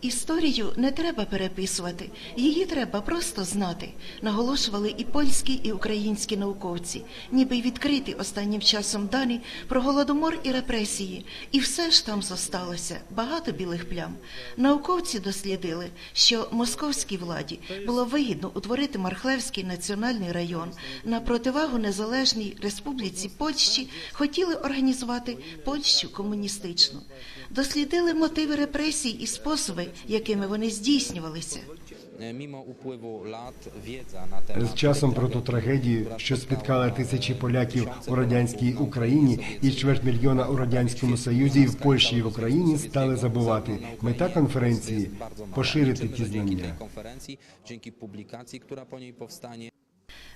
Історію не треба переписувати, її треба просто знати, наголошували і польські, і українські науковці, ніби й відкриті останнім часом дані про голодомор і репресії. І все ж там зосталося багато білих плям. Науковці дослідили, що московській владі було вигідно утворити Мархлевський національний район. На противагу незалежній республіці Польщі хотіли організувати Польщу комуністичну. Дослідили мотиви репресій і способи, якими вони здійснювалися. Na З часом про ту трагедію, що спіткала тисячі поляків у радянській Україні і чверть мільйона у радянському Союзі, і в Польщі і в Україні стали забувати. Мета конференції поширити ті знання.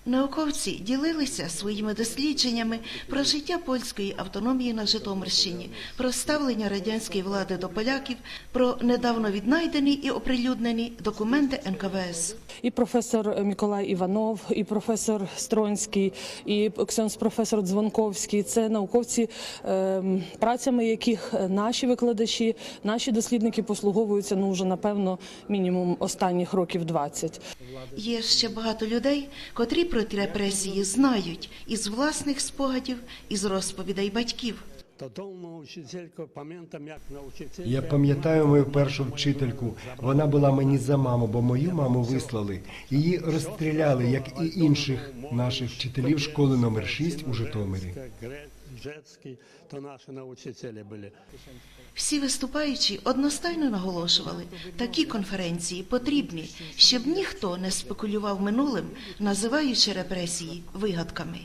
Науковці ділилися своїми дослідженнями про життя польської автономії на Житомирщині, про ставлення радянської влади до поляків, про недавно віднайдені і оприлюднені документи НКВС. І професор Миколай Іванов, і професор Стронський, і професор Дзвонковський. Це науковці, ем, працями яких наші викладачі, наші дослідники послуговуються ну вже напевно мінімум останніх років 20. Є ще багато людей, котрі про ті репресії знають із власних спогадів, із розповідей батьків. Я пам'ятаю мою першу вчительку. Вона була мені за маму, бо мою маму вислали. Її розстріляли, як і інших наших вчителів школи номер 6 у Житомирі. То наші навчителі були. Всі виступаючі одностайно наголошували, такі конференції потрібні, щоб ніхто не спекулював минулим, називаючи репресії вигадками.